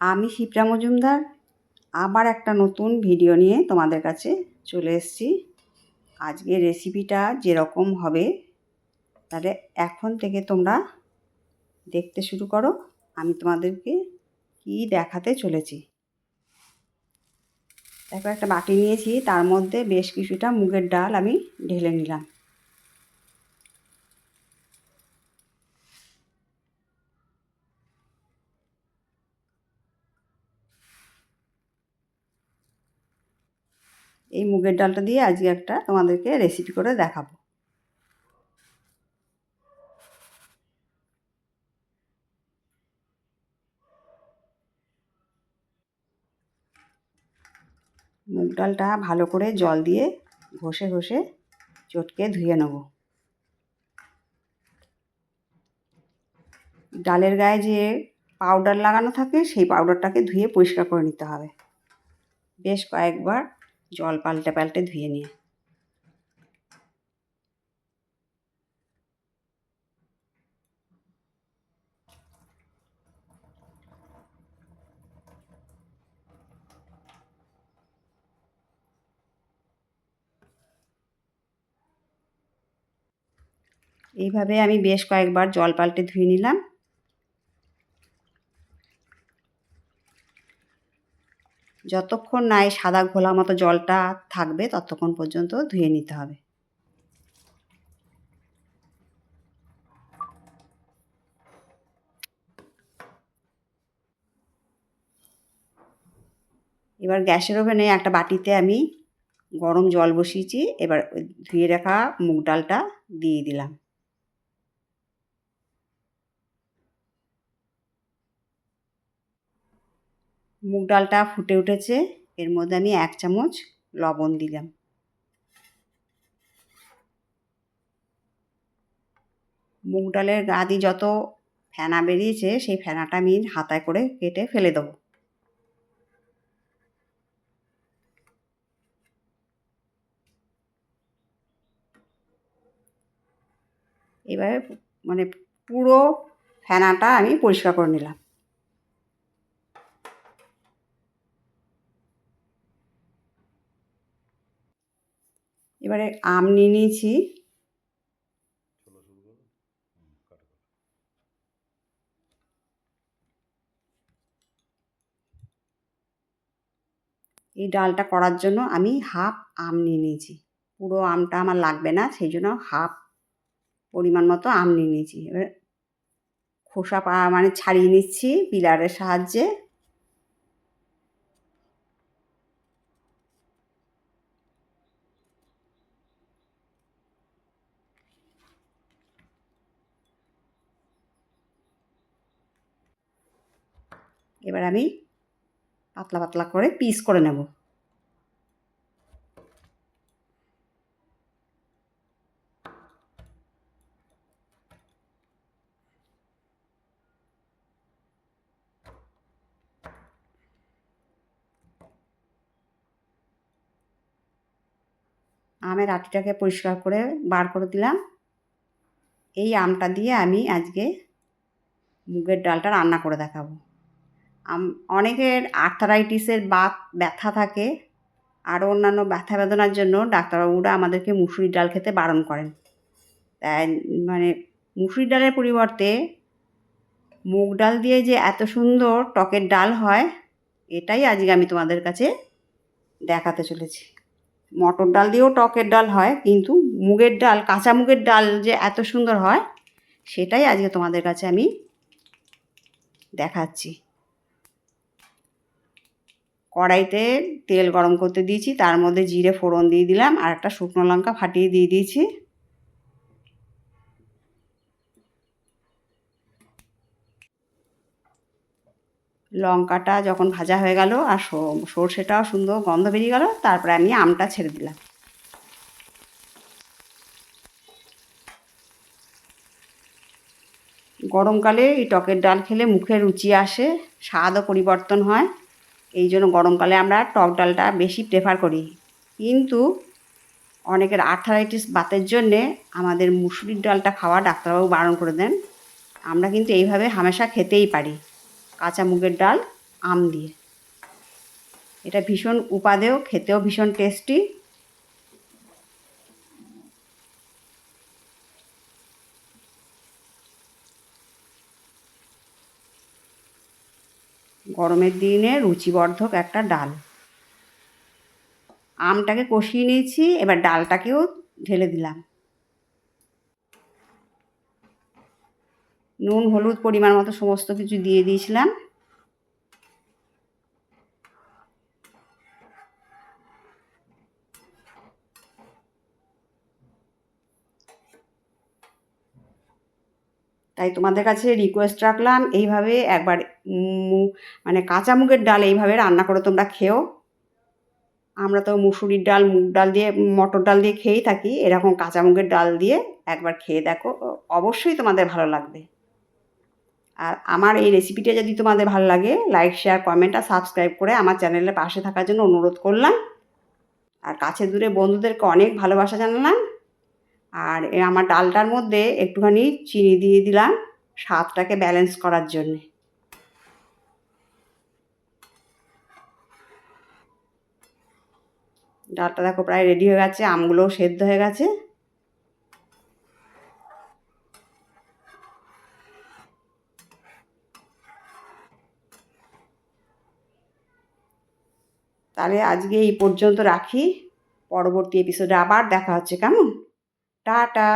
আমি শিপ্রা মজুমদার, আবার একটা নতুন ভিডিও নিয়ে তোমাদের কাছে চলে এসেছি। আজকে রেসিপিটা যেরকম হবে, তাহলে এখন থেকে তোমরা দেখতে শুরু করো। আমি তোমাদেরকে কী দেখাতে চলেছি। দেখো একটা বাটি নিয়েছি, তার মধ্যে বেশ কিছুটা মুগের ডাল আমি ঢেলে নিলাম। এই মুগের ডালটা দিয়ে আজকে একটা তোমাদেরকে রেসিপি করে দেখাবো। মুগ ডালটা ভালো করে জল দিয়ে ঘষে ঘষে চটকে ধুয়ে নেব। ডালের গায়ে যে পাউডার লাগানো থাকে সেই পাউডারটাকে ধুয়ে পরিষ্কার করে নিতে হবে। বেশ কয়েকবার জল পাল্টে পাল্টে ধুয়ে নিয়ে। এইভাবে আমি বেশ কয়েকবার জল পাল্টে ধুয়ে নিলাম। যতক্ষণ না এই সাদা ঘোলা মতো জলটা থাকবে, ততক্ষণ পর্যন্ত ধুয়ে নিতে হবে। এবার গ্যাসের ওভেনে একটা বাটিতে আমি গরম জল বসিয়েছি, এবার ধুয়ে রাখা মুগ ডালটা দিয়ে দিলাম। মুগ ডালটা ফুটে উঠেছে, এর মধ্যে আমি এক চামচ লবণ দিলাম। মুগ ডালের গা দিয়ে যত ফেনা বেরিয়েছে, সেই ফেনাটা আমি হাতায় করে কেটে ফেলে দেবো। এবারে মানে পুরো ফেনাটা আমি পরিষ্কার করে নিলাম। এবারে আম নিয়ে নিয়েছি। এই ডালটা করার জন্য আমি হাফ আম নিয়ে নিয়েছি। পুরো আমটা আমার লাগবে না, সেই জন্য হাফ পরিমাণ মতো আম নিয়ে নিয়েছি। এবার খোসা পা মানে ছাড়িয়ে নিচ্ছি পিলারের সাহায্যে। এবার আমি পাতলা পাতলা করে পিস করে নেব। আমের আটিটাকে পরিষ্কার করে বার করে দিলাম। এই আমটা দিয়ে আমি আজকে মুগের ডালটা রান্না করে দেখাবো। অনেকের আর্থারাইটিসের বাত, ব্যথা থাকে আরও অন্যান্য ব্যথা বেদনার জন্য ডাক্তারবাবুরা আমাদেরকে মুসুরির ডাল খেতে বারণ করেন। তাই মানে মুসুরির ডালের পরিবর্তে মুগ ডাল দিয়ে যে এত সুন্দর টকের ডাল হয়, এটাই আজকে আমি তোমাদের কাছে দেখাতে চলেছি। মটর ডাল দিয়েও টকের ডাল হয়, কিন্তু মুগের ডাল, কাঁচা মুগের ডাল যে এত সুন্দর হয়, সেটাই আজকে তোমাদের কাছে আমি দেখাচ্ছি। কড়াইতে তেল গরম করতে দিয়েছি, তার মধ্যে জিরে ফোড়ন দিয়ে দিলাম, আর একটা শুকনো লঙ্কা ফাটিয়ে দিয়ে দিয়েছি। লঙ্কাটা যখন ভাজা হয়ে গেল, আর সর্ষেটাও সুন্দর গন্ধ বেরিয়ে গেল, তারপরে আমি আমটা ছেড়ে দিলাম। গরমকালে এই টকের ডাল খেলে মুখে রুচি আসে, স্বাদও পরিবর্তন হয়। এই জন্য গরমকালে আমরা টক ডালটা বেশি প্রেফার করি। কিন্তু অনেকের আর্থারাইটিস বাতের জন্যে আমাদের মুসুরির ডালটা খাওয়া ডাক্তারবাবু বারণ করে দেন। আমরা কিন্তু এইভাবে হামেশা খেতেই পারি কাঁচা মুগের ডাল, আম দিয়ে। এটা ভীষণ উপাদেয়, খেতেও ভীষণ টেস্টি গরমের দিনে রুচিবর্ধক একটা ডাল। আমটাকে কষিয়ে নিয়েছি, এবার ডালটাকেও ঢেলে দিলাম। নুন, হলুদ পরিমাণ মতো সমস্ত কিছু দিয়ে দিয়েছিলাম। তাই তোমাদের কাছে রিকোয়েস্ট রাখলাম, এইভাবে একবার মানে কাঁচা মুগের ডাল এইভাবে রান্না করে, তোমরা খেও। আমরা তো মুসুরির ডাল, মুগ ডাল দিয়ে, মটর ডাল দিয়ে খেয়েই থাকি। এরকম কাঁচা মুগের ডাল দিয়ে একবার খেয়ে দেখো অবশ্যই তোমাদের ভালো লাগবে। আর আমার এই রেসিপিটা যদি তোমাদের ভালো লাগে লাইক শেয়ার কমেন্ট আর সাবস্ক্রাইব করে আমার চ্যানেলের পাশে থাকার জন্য অনুরোধ করলাম। আর কাছে দূরে বন্ধুদেরকে অনেক ভালোবাসা জানালাম। আর আমার ডালটার মধ্যে একটুখানি চিনি দিয়ে দিলাম, স্বাদটাকে ব্যালেন্স করার জন্যে। ডালটা দেখো প্রায় রেডি হয়ে গেছে, আমগুলোও সেদ্ধ হয়ে গেছে। তাহলে আজকে এই পর্যন্ত রাখি, পরবর্তী এপিসোডে আবার দেখা হচ্ছে, কেমন? টাটা!